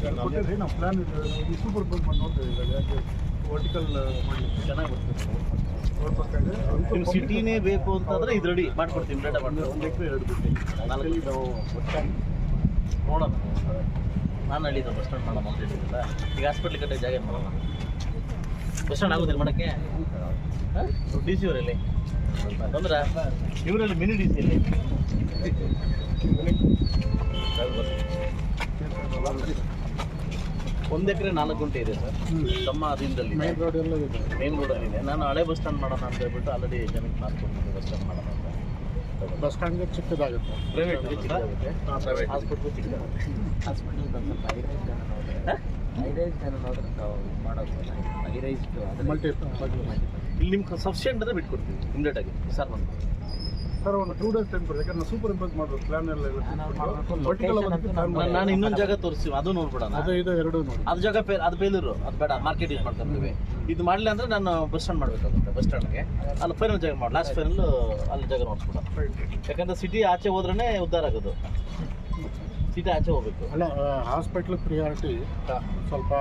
ಕೊಟ್ಟಿರಿ ನಾವು ಪ್ಲಾನ್ ಇದು ಸೂಪರ್ ಬಂದ್ ಮಾಡಿ ನೋಡ್ತಾ ಇದ್ದಾರೆ ಯಾಕೆ ವರ್ಟಿಕಲ್ ಮಾಡಲಿಕ್ಕೆ ಚೆನ್ನಾಗಿ ಬರ್ತದೆ ಸಿಟಿನೇ ಬೇಕು ಅಂತಂದ್ರೆ ಇದು ರೆಡಿ ಮಾಡ್ಕೊಡ್ತೀವಿ ಡೇಟಾ ಮಾಡಿ ಒಂದು ಎಕರೆ ಎರಡು ಬಿಟ್ಟು ನಾಲ್ಕು ನಾವು ನೋಡೋಣ ನಾನು ಹೇಳಿದ್ದು ಬಸ್ ಸ್ಟ್ಯಾಂಡ್ ಮಾಡೋಣ ಅಂತ ಹೇಳಿದ್ರಲ್ಲ ಈಗ ಹಾಸ್ಪಿಟ್ಲ್ ಕಟ್ಟೆ ಜಾಗ ಮಾಡೋಣ? ಬಸ್ ಸ್ಟ್ಯಾಂಡ್ ಆಗೋದಿಲ್ಲ ಮಾಡಕ್ಕೆ ಡಿ ಸಿ ಅವರಲ್ಲಿ ಅಂದ್ರೆ ಇವರಲ್ಲಿ ಮಿನಿ ಡಿ ಸಿ ಅಲ್ಲಿ. ಒಂದು ಎಕರೆ ನಾಲ್ಕು ಗುಂಟೆ ಇದೆ ಸರ್. ತಮ್ಮ ಅಧೀನದಲ್ಲಿ ಮೇನ್ ರೋಡ್ ಎಲ್ಲ ಇದೆ. ಮೇನ್ ರೋಡಲ್ಲಿ ಇದೆ. ನಾನು ಹಳೆ ಬಸ್ ಸ್ಟ್ಯಾಂಡ್ ಮಾಡೋಣ ಅಂತ ಹೇಳ್ಬಿಟ್ಟು ಆಲ್ರೆಡಿ ಜನಕ್ಕೆ ನಾನು ಕೊಡ್ತೀನಿ ಬಸ್ ಸ್ಟ್ಯಾಂಡ್ ಮಾಡೋಣ ಅಂತ. ಬಸ್ ಸ್ಟ್ಯಾಂಡ್ಗೆ ಚಿಕ್ಕದಾಗುತ್ತೆ. ಪ್ರೈವೇಟ್ ಚಿಕ್ಕದಾಗುತ್ತೆ. ಹಾಸ್ಪಿಟ್ಲ್ ಚಿಕ್ಕದಾಗುತ್ತೆ. ಹಾಸ್ಪಿಟಲ್ ಸ್ವಲ್ಪ ಹೈರೈಸ್ ಜನ ನೋಡಿದ್ರೆ ಹೈರೈಸ್ ಜನ ನೋಡಿದ್ರೆ ನಾವು ಮಾಡೋದು. ಹೈರೈಸ್ ಮಲ್ಟಿ ಇಲ್ಲಿ ನಿಮ್ಗೆ ಸಫಿಷಿಯೆಂಟ್ ಅಂದ್ರೆ ಬಿಟ್ಕೊಡ್ತೀವಿ. ಇಮಿಡಿಯೇಟಾಗಿ ಸರ್ ಬಂದು ಸರ್ ಒಂದು ಟೂ ಡೇಸ್ ಟೈಮ್ ಕೊಡಿ ಯಾಕಂದ್ರೆ ಸೂಪರ್ ಇಂಪೋಸ್ ಮಾಡಬೇಕು. ಪ್ಲಾನ್ ಎಲ್ಲ ನಾನು- ನಾನು ಇನ್ನೊಂದು ಜಾಗ ತೋರಿಸ್ತೀವಿ. ಅದು ನೋಡ್ಬಿಡೋಣ. ಅದು ಇದು ಎರಡು ನೋಡಿ ಅದು ಜಾಗ ಪೇ ಅದು ಬೇಲೂರು. ಅದು ಬೇಡ. ಮಾರ್ಕೆಟ್ ಯೂಸ್ ಮಾಡ್ಕೊಂತೀವಿ ಇದು ಮಾಡಲಿಲ್ಲ ಅಂದ್ರೆ ನಾನು ಬಸ್ ಸ್ಟ್ಯಾಂಡ್ ಮಾಡಬೇಕಾಗುತ್ತೆ ಬಸ್ ಸ್ಟ್ಯಾಂಡ್ಗೆ ಅಲ್ಲಿ ಫೈನಲ್ ಜಾಗ ಮಾಡಿ. ಲಾಸ್ಟ್ ಫೈನಲ್ ಅಲ್ಲಿ ಜಾಗ ನೋಡ್ಸ್ಬಿಡೋಣ. ಯಾಕಂದ್ರೆ ಸಿಟಿ ಆಚೆ ಹೋದ್ರೇ ಉದ್ಧಾರ ಆಗೋದು. ಸಿಟಿ ಆಚೆ ಹೋಗ್ಬೇಕು. ಅಲ್ಲ ಹಾಸ್ಪಿಟ್ಲ್ ಪ್ರಿಯಾರಿಟಿ ಸ್ವಲ್ಪ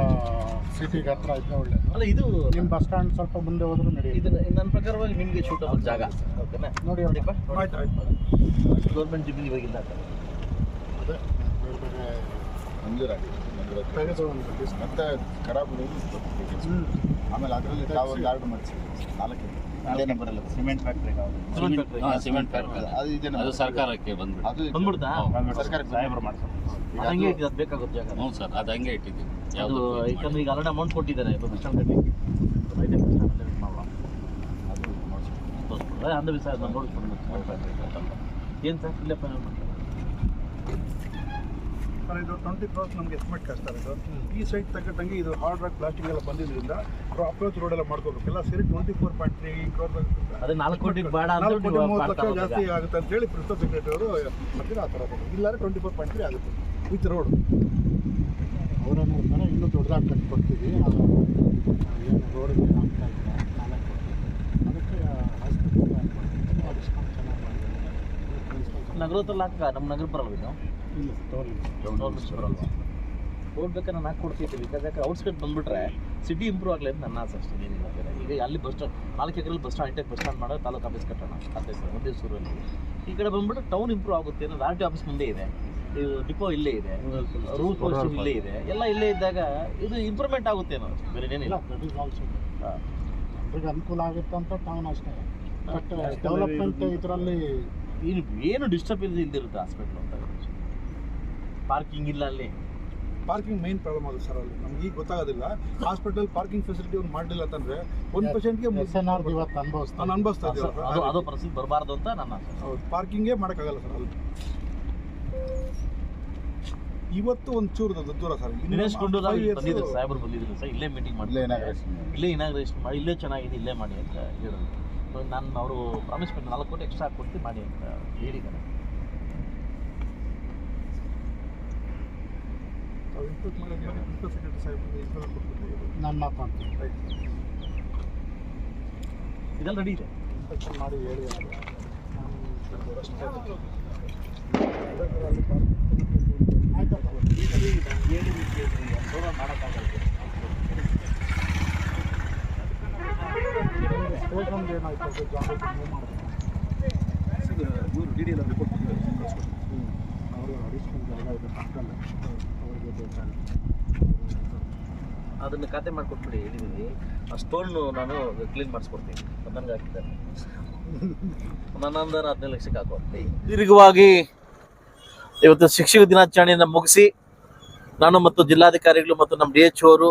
ಸಿಟಿಗೆ ಹತ್ರ ಇದ್ರೆ ಒಳ್ಳೆ ಅಲ್ಲ ಇದು ನಿಮ್ಮ ಬಸ್ ಸ್ಟ್ಯಾಂಡ್ ಸ್ವಲ್ಪ ಮುಂದೆ ಹೋದ್ರೂ ನಡೆಯುತ್ತೆ. ಇದು ನನ್ನ ಪ್ರಕಾರವಾಗಿ ನಿಮಗೆ ಶೂಟಬಲ್ ಜಾಗ. ಓಕೆನಾ ನೋಡಿ ನೋಡಿಪ್ಪ ಗೌರ್ಮೆಂಟ್ ಜಿಬಿಲಿ ಇವಾಗಿಲ್ಲ ಅದೇ ಬೇರೆ ಬೇರೆ ಮಂಜೂರಾಗಿದೆ ಮಂಜೂರಾತಿ ತೆಗೆದು ಒಂದು list. ಮತ್ತೆ ಖರಾಬ್ ಆಮೇಲೆ ಅದರಲ್ಲಿ ತಾವು ಒಂದು ಆರ್ಡರ್ ಮಾಡಿಸಿ ನಾಲ್ಕು ಇದೇ ನಂಬರ್ ಅಲ್ಲ ಸಿಮೆಂಟ್ ಫ್ಯಾಕ್ಟ್ರಿ ಸಿಮೆಂಟ್ ಫ್ಯಾಕ್ಟ್ರಿ ಅದು ಇದೆ ಅದು ಸರ್ಕಾರಕ್ಕೆ ಬಂದ್ಬಿಟ್ಟು. ಅದು ಬಂದ್ಬಿಡ್ತಾ? ಸರ್ಕಾರಕ್ಕೆ ಸಾಹೇಬರು ಮಾಡ್ತಾರೆ ಹಂಗೆ ಅದು- ಇಟ್ಟಿದ್ದು ಅದು ಬೇಕಾಗುತ್ತೆ ಜಾಗ. ಹ್ಞೂ ಸರ್ ಅದು ಹಂಗೆ ಇಟ್ಟಿದ್ದೀವಿ. ಅದು ಯಾವುದು ಯಾಕಂದ್ರೆ ಈಗ ಆಲ್ರೆಡಿ ಅಮೌಂಟ್ ಕೊಟ್ಟಿದ್ದಾರೆ ಮಾಡುವ ಅದು ಅಂದ ನಾನು ನೋಡಿಸ್ಕೊಂಡು ಏನು ಸರ್ ಇಲ್ಲಪ್ಪ ಸರ್ ಇದು ಟ್ವೆಂಟಿ ಕ್ರಾಸ್ ನಮಗೆ ಎಸ್ಟಿಮೇಟ್ ಕಷ್ಟ ಇದು. ಈ ಸೈಡ್ ತగ్గಟ್ಟಂಗೆ ಇದು ಹಾರ್ಡ್ ರಾಕ್ ಪ್ಲಾಸ್ಟಿಕ್ ಎಲ್ಲ ಬಂದಿದ್ದರಿಂದ ಅಪ್ರೋಚ್ ರೋಡ್ ಎಲ್ಲ ಮಾಡ್ಕೋಬೇಕು. ಎಲ್ಲ ಸೇರಿ twenty four point three crores ಅದೇ ನಾಲ್ಕು ಕೋಟಿ ಬೇಡ ಅಂತ ನಾಲ್ಕು ಕೋಟಿ ಮೂವತ್ತು ಲಕ್ಷ ಜಾಸ್ತಿ ಆಗುತ್ತೆ ಅಂತ ಹೇಳಿ ಪ್ರಿನ್ಸಿಪಲ್ ಸೆಕ್ರೆಟರಿ ಅವರು ಮಾಡ್ತೀರಾ ಆ ಥರ ಇಲ್ಲಾಂದ್ರೆ ಟ್ವೆಂಟಿ ಫೋರ್ ಪಾಯಿಂಟ್ ತ್ರೀ ಆಗುತ್ತೆ. ವಿತ್ ರೋಡ್ ಅವರನ್ನು ಇನ್ನೂ ದೊಡ್ಡದಾಗಿ ಕಟ್ಕೊಡ್ತೀವಿ. ಅದು ಏನು ರೋಡಿಗೆ ಆಗ್ತಾ ಇಲ್ಲ. ನಾಲ್ಕು ಅದಕ್ಕೆ ಹಾಸ್ಪಿಟಲ್ ನಗರದಲ್ಲಿ ಹಾಕ ನಮ್ಮ ನಗರ ಬರಲ್ಲ ಇದು? ಹೋಗ್ಬೇಕಾದ್ರೆ ನಾನು ಹಾಕಿ ಕೊಡ್ತಿದ್ದೆ ಯಾಕಂದ್ರೆ ಯಾಕೆ ಔಟ್ಸ್ಕಟ್ ಬಂದ್ಬಿಟ್ರೆ ಸಿಟಿ ಇಂಪ್ರೂವ್ ಆಗಲಿ ಅಂತ ನನ್ನ ಆಸೆ ಅಷ್ಟೇ ಏನಿಲ್ಲ ಈಗ ಅಲ್ಲಿ ಬಸ್ ಸ್ಟ್ಯಾಂಡ್ ನಾಲ್ಕು ಎಕರೆಲ್ಲಿ bus stand hi-tech bus stand ಮಾಡೋ ತಾಲೂಕು ಆಫೀಸ್ ಕಟ್ಟೋಣ ಅದೇ ಸರ್ ಒಂದೇ ಸೂರಲ್ಲಿ. ಈ ಕಡೆ ಬಂದ್ಬಿಟ್ಟು ಟೌನ್ ಇಂಪ್ರೂವ್ ಆಗುತ್ತೆ ಅನ್ನೋದು ಆರ್ ಟಿ ಆಫೀಸ್ ಮುಂದೆ ಇದೆ. ಇದು ಡಿಪೋ ಇಲ್ಲೇ ಇದೆ ರೂಟ್ ಪೋಸ್ಟ್ ಇಲ್ಲೇ ಇದೆ ಎಲ್ಲ ಇಲ್ಲೇ ಇದ್ದಾಗ ಇದು ಇಂಪ್ರೂವ್ಮೆಂಟ್ ಆಗುತ್ತೆ ಅನ್ನೋ ಬೇರೆ ಇಲ್ಲ ಏನಿಲ್ಲ ಅನುಕೂಲ ಆಗುತ್ತೆ ಅಂತ ಟೌನ್ ಅಷ್ಟೇ. ಬಟ್ ಡೆವಲಪ್ಮೆಂಟ್ ಇದರಲ್ಲಿ ಏನು ಏನು ಡಿಸ್ಟರ್ಬ್ ಇಲ್ಲದೆ ಇಲ್ದಿರುತ್ತೆ ಹಾಸ್ಪಿಟ್ಲ್ ಅಂತ. ಪಾರ್ಕಿಂಗ್ ಇಲ್ಲ ಅಲ್ಲಿ. ಪಾರ್ಕಿಂಗ್ ಮೈನ್ ಪ್ರಾಬ್ಲಮ್ ಆಗುತ್ತೆ ಸರ್ ಅಲ್ಲಿ. ನಮ್ಗೆ ಈಗ ಗೊತ್ತಾಗೋದಿಲ್ಲ. ಹಾಸ್ಪಿಟಲ್ ಪಾರ್ಕಿಂಗ್ ಫೆಸಿಲಿಟಿ ಒಂದು ಮಾಡಲಿಲ್ಲ ಅಂತಂದ್ರೆ ಒಂದು ಪೇಷಂಟ್ಗೆ ಇವತ್ತು ಅನುಭವಿಸ್ತಾ ನಾನು ಅನುಭವಿಸ್ತಾ ಅದು ಅದು ಅದು ಪರಿಸ್ಥಿತಿ ಬರಬಾರ್ದು ಅಂತ ನನ್ನ ಹೌದು ಪಾರ್ಕಿಂಗೇ ಮಾಡೋಕ್ಕಾಗಲ್ಲ ಸರ್ ಅಲ್ಲಿ. ಇವತ್ತು ಒಂದು ಚೂರು ದೂರ ಸರ್ ದಿನೇಶ್ ಗುಂಡೂರಾವ್ ಬಂದಿದ್ರು ಸಾಹೇಬರು ಬಂದಿದ್ರು ಸರ್. ಇಲ್ಲೇ ಮೀಟಿಂಗ್ ಮಾಡಿ. ಇಲ್ಲೇ inauguration. ಇಲ್ಲೇ ಇನಾಗ್ರೇಷನ್ ಮಾಡಿ. ಇಲ್ಲೇ ಚೆನ್ನಾಗಿದೆ ಇಲ್ಲೇ ಮಾಡಿ ಅಂತ ಹೇಳಿದ್ರು. ನಾನು ಅವರು ಪ್ರಾಮಿಸ್ ಮಾಡಿ ನಾಲ್ಕು ಕೋಟಿ ಎಕ್ಸ್ಟ್ರಾ ಕೊಡ್ತೀನಿ ಮಾಡಿ ಅಂತ ಹೇಳಿದ್ದಾರೆ. ಸೆಕ್ರೆಟರಿ ಸಾಹೇಬ್ ನನ್ನ ಅಕೌಂಟ್ ಇದೆಲ್ಲ ರೆಡಿ ಇದೆ. ಇನ್ಸ್ಪೆಕ್ಷನ್ ಮಾಡಿ ಹೇಳಿ ಮಾಡೋಕ್ಕಾಗಲ್ಲ ಏನಾಯ್ತು ಮೂರು ಡಿ ಡಿ ಎಲ್ಲ ರಿಪೋರ್ಟ್ ಅವರು ಅಡಿಷನಲ್ ಜಾಗ ಇದೆ ಬೇಕಾಗುತ್ತೆ ಅದನ್ನ ಖಾತೆ ಮಾಡಿಕೊಟ್ಬಿಡಿ, ಹೇಳಿದೀನಿ. ಆ ಸ್ಟೋನ್ ನಾನು ಕ್ಲೀನ್ ಮಾಡಿಸ್ಕೊಡ್ತೀನಿ. ನನಗೆ ಹಾಕಿದ್ದಾರೆ. ನನ್ನಂದ್ರೆ ಹದಿನೈದು ಲಕ್ಷಕ್ಕೆ ದೀರ್ಘವಾಗಿ ಇವತ್ತು ಶಿಕ್ಷಕ ದಿನಾಚರಣೆಯನ್ನು ಮುಗಿಸಿ ನಾನು ಮತ್ತು ಜಿಲ್ಲಾಧಿಕಾರಿಗಳು ಮತ್ತು ನಮ್ಮ ಡಿ ಎಚ್ ಅವರು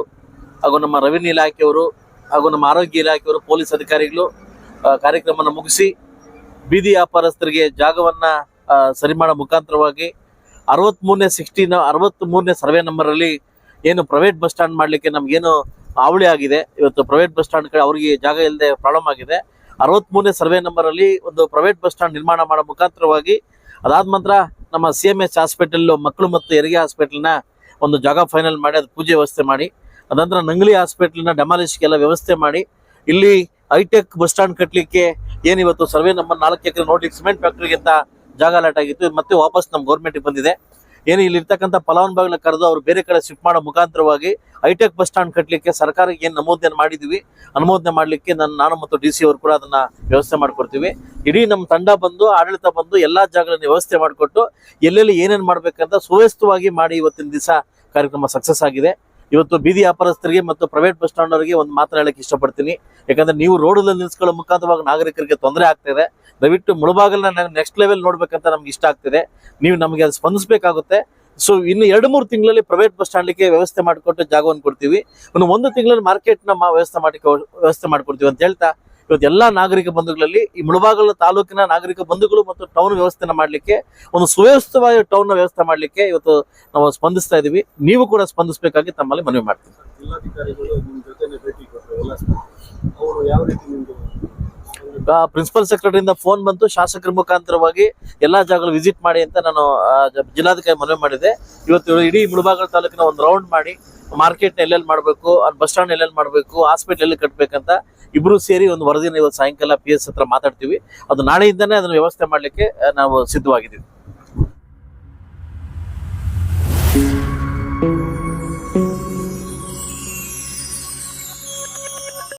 ಹಾಗೂ ನಮ್ಮ ರೆವಿನ್ಯೂ ಇಲಾಖೆಯವರು ಹಾಗೂ ನಮ್ಮ ಆರೋಗ್ಯ ಇಲಾಖೆಯವರು ಪೊಲೀಸ್ ಅಧಿಕಾರಿಗಳು ಕಾರ್ಯಕ್ರಮವನ್ನು ಮುಗಿಸಿ ಬೀದಿ ವ್ಯಾಪಾರಸ್ಥರಿಗೆ ಜಾಗವನ್ನ ಸರಿ ಮಾಡೋ ಮುಖಾಂತರವಾಗಿ ಅರವತ್ಮೂರನೇ ಸಿಕ್ಸ್ಟೀನ್ ಅರವತ್ತ್ಮೂರನೇ ಸರ್ವೆ ನಂಬರಲ್ಲಿ ಏನು ಪ್ರೈವೇಟ್ ಬಸ್ ಸ್ಟ್ಯಾಂಡ್ ಮಾಡಲಿಕ್ಕೆ ನಮಗೇನು ಅವಳಿ ಆಗಿದೆ. ಇವತ್ತು ಪ್ರೈವೇಟ್ ಬಸ್ ಸ್ಟ್ಯಾಂಡ್ ಕಡೆ ಅವರಿಗೆ ಜಾಗ ಇಲ್ಲದೆ ಪ್ರಾಬ್ಲಮ್ ಆಗಿದೆ. ಅರವತ್ಮೂರನೇ ಸರ್ವೆ ನಂಬರಲ್ಲಿ ಒಂದು ಪ್ರೈವೇಟ್ ಬಸ್ ಸ್ಟ್ಯಾಂಡ್ ನಿರ್ಮಾಣ ಮಾಡೋ ಮುಖಾಂತರವಾಗಿ ಅದಾದ ನಂತರ ನಮ್ಮ ಸಿ ಎಂ ಎಸ್ ಹಾಸ್ಪಿಟಲ್ ಮಕ್ಕಳು ಮತ್ತು ಹೆರಿಗೆ ಹಾಸ್ಪಿಟಲ್ನ ಒಂದು ಜಾಗ ಫೈನಲ್ ಮಾಡಿ ಅದು ಪೂಜೆ ವ್ಯವಸ್ಥೆ ಮಾಡಿ. ಅದಂತರ ನಂಗ್ಲಿ ಹಾಸ್ಪಿಟಲ್ನ ಡೆಮಾಲಿಷ್ಗೆಲ್ಲ ವ್ಯವಸ್ಥೆ ಮಾಡಿ. ಇಲ್ಲಿ ಹೈಟೆಕ್ ಬಸ್ ಸ್ಟ್ಯಾಂಡ್ ಕಟ್ಟಲಿಕ್ಕೆ ಏನಿವತ್ತು ಸರ್ವೆ ನಂಬರ್ ನಾಲ್ಕು ಎಕರೆ ನೋಡಿ ಸಿಮೆಂಟ್ ಫ್ಯಾಕ್ಟ್ರಿಗೆ ಅಂತ ಜಾಗ ಅಲಾಟ್ ಆಗಿತ್ತು. ಮತ್ತೆ ವಾಪಸ್ ನಮ್ಮ ಗೌರ್ಮೆಂಟ್ಗೆ ಬಂದಿದೆ. ಏನು ಇಲ್ಲಿರ್ತಕ್ಕಂಥ ಫಲಾನುಭವಿಗಳ ಕರೆದು ಅವ್ರು ಬೇರೆ ಕಡೆ ಶಿಫ್ಟ್ ಮಾಡೋ ಮುಖಾಂತರವಾಗಿ ಹೈಟೆಕ್ ಬಸ್ ಸ್ಟ್ಯಾಂಡ್ ಕಟ್ಟಲಿಕ್ಕೆ ಸರ್ಕಾರಕ್ಕೆ ಏನು ನಮೂದನೆ ಮಾಡಿದ್ವಿ. ಅನುಮೋದನೆ ಮಾಡಲಿಕ್ಕೆ ನಾನು ನಾನು ಮತ್ತು ಡಿ ಸಿ ಅವರು ಕೂಡ ಅದನ್ನ ವ್ಯವಸ್ಥೆ ಮಾಡ್ಕೊಡ್ತೀವಿ. ಇಡೀ ನಮ್ಮ ತಂಡ ಬಂದು, ಆಡಳಿತ ಬಂದು ಎಲ್ಲಾ ಜಾಗಗಳನ್ನು ವ್ಯವಸ್ಥೆ ಮಾಡಿಕೊಟ್ಟು ಎಲ್ಲೆಲ್ಲಿ ಏನೇನು ಮಾಡ್ಬೇಕಂತ ಸುವ್ಯಸ್ತವಾಗಿ ಮಾಡಿ ಇವತ್ತಿನ ದಿವಸ ಕಾರ್ಯಕ್ರಮ ಸಕ್ಸಸ್ ಆಗಿದೆ. ಇವತ್ತು ಬೀದಿ ವ್ಯಾಪಾರಸ್ಥರಿಗೆ ಮತ್ತು ಪ್ರೈವೇಟ್ ಬಸ್ ಸ್ಟ್ಯಾಂಡ್ ಅವರಿಗೆ ಒಂದು ಮಾತ್ರ ಹೇಳಕ್ಕೆ ಇಷ್ಟಪಡ್ತೀನಿ. ಯಾಕಂದ್ರೆ ನೀವು ರೋಡಲ್ಲಿ ನಿಲ್ಸ್ಕೊಳ್ಳೋ ಮುಖಾಂತರವಾಗಿ ನಾಗರಿಕರಿಗೆ ತೊಂದರೆ ಆಗ್ತಿದೆ ದಯವಿಟ್ಟು ಮುಳಬಾಗಲನ್ನ ನೆಕ್ಸ್ಟ್ ಲೆವೆಲ್ ನೋಡ್ಬೇಕಂತ ನಮ್ಗೆ ಇಷ್ಟ ಆಗ್ತಿದೆ. ನೀವು ನಮಗೆ ಅದು ಸ್ಪಂದಿಸಬೇಕಾಗುತ್ತೆ. ಸೊ ಇನ್ನು ಎರಡು ಮೂರು ತಿಂಗಳಲ್ಲಿ ಪ್ರೈವೇಟ್ ಬಸ್ ಸ್ಟ್ಯಾಂಡ್ಗೆ ವ್ಯವಸ್ಥೆ ಮಾಡಿಕೊಟ್ಟು ಜಾಗವನ್ನು ಕೊಡ್ತೀವಿ. ಇನ್ನು ಒಂದು ತಿಂಗಳಲ್ಲಿ ಮಾರ್ಕೆಟ್ನ ವ್ಯವಸ್ಥೆ ಮಾಡಿ ವ್ಯವಸ್ಥೆ ಮಾಡಿಕೊಡ್ತೀವಿ ಅಂತ ಹೇಳ್ತಾ ಇವತ್ತು ಎಲ್ಲಾ ನಾಗರಿಕ ಬಂಧುಗಳಲ್ಲಿ ಈ ಮುಳಬಾಗಲ ತಾಲೂಕಿನ ನಾಗರಿಕ ಬಂಧುಗಳು ಮತ್ತು ಟೌನ್ ವ್ಯವಸ್ಥೆನ ಮಾಡಲಿಕ್ಕೆ, ಒಂದು ಸುವ್ಯವಸ್ಥಿತವಾಗಿ ಟೌನ್ ವ್ಯವಸ್ಥೆ ಮಾಡಲಿಕ್ಕೆ ಇವತ್ತು ನಾವು ಸ್ಪಂದಿಸ್ತಾ ಇದ್ದೀವಿ ನೀವು ಕೂಡ ಸ್ಪಂದಿಸಬೇಕಾಗಿ ತಮ್ಮಲ್ಲಿ ಮನವಿ ಮಾಡ್ತೀನಿ ಪ್ರಿನ್ಸಿಪಲ್ ಸೆಕ್ರೆಟರಿಯಿಂದ ಫೋನ್ ಬಂತು. ಶಾಸಕರ ಮುಖಾಂತರವಾಗಿ ಎಲ್ಲಾ ಜಾಗಗಳು ವಿಸಿಟ್ ಮಾಡಿ ಅಂತ ನಾನು ಜಿಲ್ಲಾಧಿಕಾರಿ ಮನವಿ ಮಾಡಿದೆ. ಇವತ್ತು ಇಡೀ ಮುಳಬಾಗಲ ತಾಲೂಕಿನ ಒಂದು ರೌಂಡ್ ಮಾಡಿ ಮಾರ್ಕೆಟ್ ಎಲ್ಲೆಲ್ಲಿ ಮಾಡಬೇಕು ಬಸ್ ಸ್ಟ್ಯಾಂಡ್ ಎಲ್ಲೆಲ್ಲಿ ಮಾಡಬೇಕು ಹಾಸ್ಪಿಟಲ್ ಎಲ್ಲಿ ಕಟ್ಟಬೇಕಂತ ಇಬ್ರು ಸೇರಿ ಒಂದು ವರದಿನ ಇವತ್ತು ಸಾಯಂಕಾಲ ಪಿ ಎಸ್ ಹತ್ರ ಮಾತಾಡ್ತೀವಿ. ಅದು ನಾಳೆಯಿಂದನೇ ಅದನ್ನು ವ್ಯವಸ್ಥೆ ಮಾಡಲಿಕ್ಕೆ ನಾವು ಸಿದ್ಧವಾಗಿದ್ದೀವಿ.